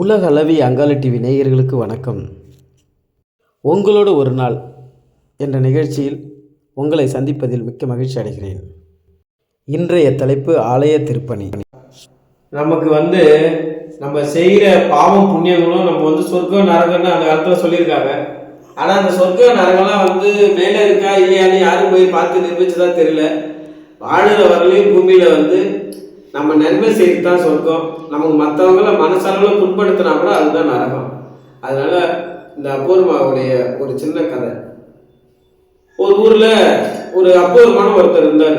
உலக அளவிய அங்காள டிவி நேயர்களுக்கு வணக்கம். உங்களோடு ஒரு நாள் என்ற நிகழ்ச்சியில் உங்களை சந்திப்பதில் மிக்க மகிழ்ச்சி அடைகிறேன். இன்றைய தலைப்பு ஆலய திருப்பணி. நமக்கு வந்து நம்ம செய்கிற பாவம் புண்ணியங்களும் நம்ம வந்து சொர்க்கம் நரகம்னு அந்த காலத்தில் சொல்லியிருக்காங்க. ஆனால் அந்த சொர்க்கம் நரகம்லாம் வந்து மேலே இருக்கா இல்லையான்னு யாரும் போய் பார்த்து நிரூபிச்சதா தெரியல. வாழுற வரலையும் பூமியில் வந்து நம்ம நன்மை செய்து தான் சொர்க்கம். நமக்கு மற்றவங்கள மனசளவில் புண்படுத்தினா கூட அதுதான் நரகம். அதனால இந்த அபூர்வாவுடைய ஒரு சின்ன கதை. ஒரு ஊரில் ஒரு அபூர்வமான ஒருத்தர் இருந்தார்.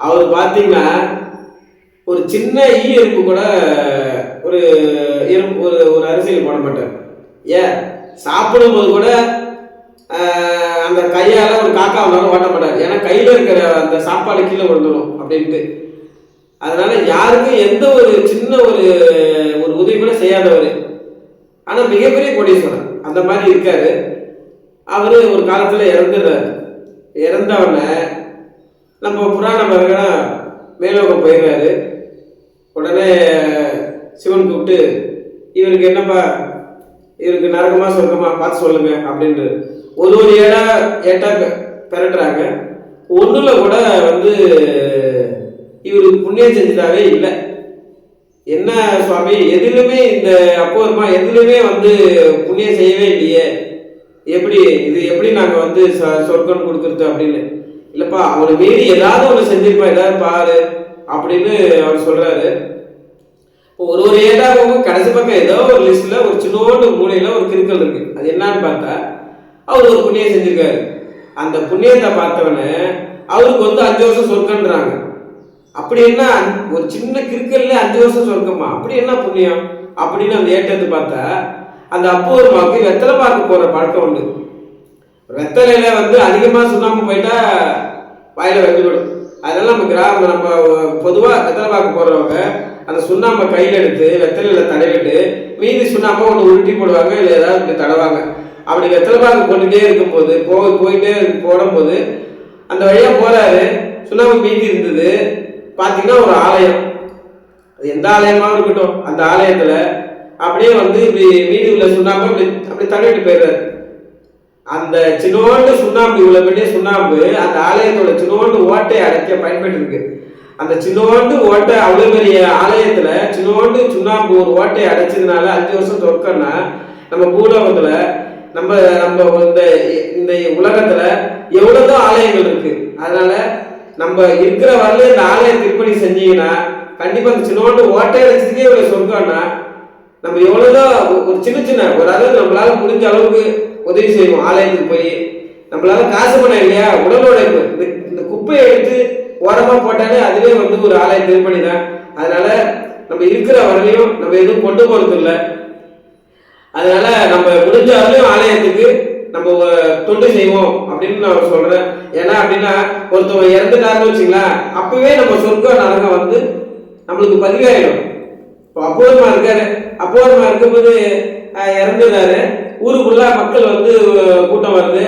அவர் பார்த்தீங்கன்னா ஒரு சின்ன ஈ எறும்பு கூட ஒரு எறும்பு ஒரு ஒரு அரிசியில் போட மாட்டார். ஏன்? சாப்பிடும்போது கூட அந்த கையால் ஒரு காக்கா காக்காவனால ஓட்ட மாட்டார். ஏன்னா கையில் இருக்கிற அந்த சாப்பாடு கீழே விழுந்துடும் அப்படின்ட்டு. அதனால யாருக்கும் எந்த ஒரு சின்ன ஒரு ஒரு உதவி கூட செய்யாதவர். ஆனால் மிகப்பெரிய கோடீஸ்வரர். அந்த மாதிரி இருக்காரு. அவர் ஒரு காலத்தில் இறந்துடுறாரு. இறந்தவொடனே நம்ம புராண மரகனா மேலோகம் போயிடுறாரு. உடனே சிவன் கூப்பிட்டு இவருக்கு என்னப்பா? இவருக்கு நரகமா சொர்க்கமா? பார்த்து சொல்லுங்க அப்படின்ட்டு ஒரு ஒரு ஏடா ஏட்டா பெ- பெரட்டுறாங்க. கூட வந்து இவருக்கு புண்ணியம் செஞ்சதாவே இல்லை. என்ன சுவாமி எதுலையுமே இந்த அப்போருமா எதுலையுமே வந்து புண்ணியம் செய்யவே இல்லையே. எப்படி இது எப்படி நாங்கள் வந்து ச- சொர்க்கம் கொடுக்குறது அப்படின்னு? இல்லைப்பா அவரை மீறி ஏதாவது ஒன்று செஞ்சிருப்பா ஏதாவது பாரு அப்படின்னு அவர் சொல்கிறாரு ஒரு ஒரு ஏடாகவும் கடைசி பக்கம் ஏதோ ஒரு லிஸ்ட்ல ஒரு சின்னோண்டு மூலையில ஒரு கிறுக்கல் இருக்கு. அது என்னன்னு பார்த்தா அவர் ஒரு புண்ணியம் செஞ்சிருக்காரு. அந்த புண்ணியத்தை பார்த்தவன அவருக்கு வந்து அஞ்சு வருஷம் சொர்க்கன்றாங்க. அப்படி என்ன? ஒரு சின்ன கிறுக்கல்ல அஞ்சு வருஷம் சொர்க்கமா அப்படி என்ன புண்ணியம்? அப்படின்னு அந்த ஏற்றது பார்த்தா அந்த அப்பூர்மாவுக்கு வெத்தலை பார்க்க போற பழக்கம் உண்டு. வெத்தலையில வந்து அதிகமா சுண்ணாம்பு போயிட்டா வாயில வெந்துவிடும் அதனால நம்ம கிராம நம்ம பொதுவா வெத்தலை பார்க்க போறவங்க அந்த சுண்ணாம்பை கையில எடுத்து வெத்தலையில தடவிட்டு மீதி சுண்ணாம்பை ஒன்று உருட்டி போடுவாங்க இல்லை ஏதாவது தடவாங்க. அப்படி வெத்தலை பார்க்க போட்டுட்டே இருக்கும்போது போக போயிட்டே இருக்கு- போடும்போது அந்த வழியா போறாரு. சுண்ணாம்பு மீதி இருந்தது. பார்த்தீங்கன்னா ஒரு ஆலயம். அது எந்த ஆலயமாவும் இருக்கட்டும் அந்த ஆலயத்தில் அப்படியே வந்து இப்படி வீடு உள்ள சுண்ணாம்பு அப்படி அப்படி தள்ளிட்டு போயிடுறாரு. அந்த சின்னோண்டு சுண்ணாம்பு இவ்வளோ பெரிய சுண்ணாம்பு அந்த ஆலயத்தோட சின்னோண்டு ஓட்டை அடைக்க பயன்பட்டு இருக்கு. அந்த சின்னோண்டு ஓட்டை அவ்வளோ பெரிய ஆலயத்தில் சின்னோண்டு சுண்ணாம்பு ஒரு ஓட்டையை அடைச்சதுனால அஞ்சு வருஷம் தொற்கன்னா நம்ம பூலோகத்தில் நம்ம நம்ம இந்த இந்த உலகத்தில் எவ்வளோதோ ஆலயங்கள் இருக்கு. அதனால நம்ம இருக்கிற வரல இந்த ஆலயம் திருப்பணி செஞ்சீங்கன்னா கண்டிப்பா இந்த சின்னோண்டு ஓட்டையில அடைச்சதுக்கே இவ்வளவு சொர்க்கம்னா நம்ம எவ்வளவுதான் ஒரு சின்ன சின்ன ஒரு அளவு நம்மளால முடிஞ்ச அளவுக்கு உதவி செய்வோம் ஆலயத்துக்கு போய். நம்மளால காசு பண்ண இல்லையா? உடல் உழைப்பு இந்த குப்பையை எடுத்து ஓரமா போட்டாலே அதுவே வந்து ஒரு ஆலய திருப்பணி தான். அதனால நம்ம இருக்கிற வரலையும் நம்ம எதுவும் கொண்டு போறது இல்லை அதனால நம்ம முடிஞ்ச அளவு ஆலயத்துக்கு நம்ம தொண்டு செய்வோம் அப்படின்னு நான் சொல்றேன். ஏன்னா அப்படின்னா ஒருத்தவங்க இறந்துட்டாருன்னு வச்சுங்களேன் அப்பவே நம்ம சொர்க்க நரகம் வந்து நம்மளுக்கு பதிவாயிடும். இப்போ அப்போதுமா இருக்காரு. அப்போதுமா இருக்கும்போது இறந்துடுறாரு ஊருக்குள்ள மக்கள் வந்து கூட்டம் வருது.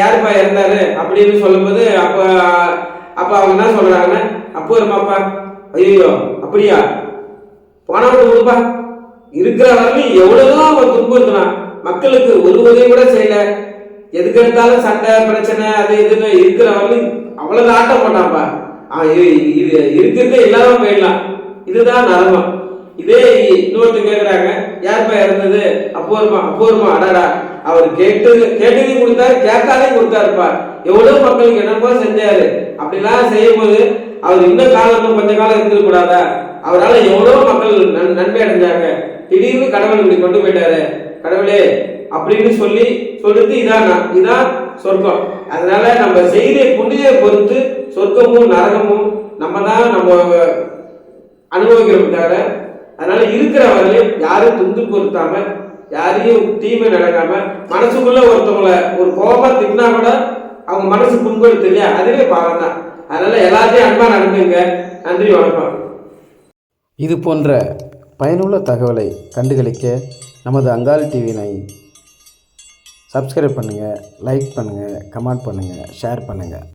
யாருப்பா இறந்தாரு? அப்படின்னு சொல்லும்போது அப்போ அப்போ அவங்க என்ன சொல்றாங்கன்னா அப்போதுமாப்பா ஐயோ அப்படியா? போனவங்க கொடுப்பா இருக்கிற வரையும் எவ்வளவுதான் அவன் துன்புறுத்தினான். மக்களுக்கு ஒரு உதவி கூட செய்யல. எதுக்கு எடுத்தாலும் சண்டை பிரச்சனை அது இதுன்னு இருக்கிறவங்களும் அவ்வளவு ஆட்டம் போட்டாப்பா இ- இது இருக்கிறதே இல்லாம போயிடலாம். இதுதான் நரம்பம் இதே இன்னொருத்தர் கேட்குறாங்க யாருப்பா இறந்தது? அப்போருமா அப்போருமா அடாடா. அவர் கேட்டு கேட்டதையும் கொடுத்தாரு கேட்காதையும் கொடுத்தாருப்பா. எவ்வளவு மக்களுக்கு என்னப்பா செஞ்சாரு? அப்படிலாம் செய்யும்போது அவர் இன்னும் காலம் கொஞ்ச காலம் இருந்துட கூடாதா? அவரால் எவ்வளவு மக்கள் நன்- நன்மை அடைஞ்சாங்க? திடீர்னு கடவுள் இப்படி கொண்டு போயிட்டாரு. கடவுளே அப்படின்னு சொல்லி சொல்றது இதான் நான், இதான் சொர்க்கம். அதனால நம்ம செய்த புண்ணியை பொறுத்து சொர்க்கமும் நரகமும் நம்ம தான் நம்ம அனுபவிக்கிறோம் தவிர அதனால இருக்கிற வரையும் யாரும் துண்டு பொருத்தாம யாரையும் தீமை நடக்காம மனசுக்குள்ள ஒருத்தவங்கள ஒரு கோபமா திட்டினா கூட அவங்க மனசு புண்படுத்து இல்லையா? அதுவே பாவம் தான் அதனால எல்லாத்தையும் அன்பா நடந்துங்க. நன்றி வணக்கம். இது போன்ற பயனுள்ள தகவலை கண்டுகளிக்க நமது அங்காள் டிவினை சப்ஸ்கிரைப் பண்ணுங்கள் லைக் பண்ணுங்கள் கமெண்ட் பண்ணுங்கள் ஷேர் பண்ணுங்கள்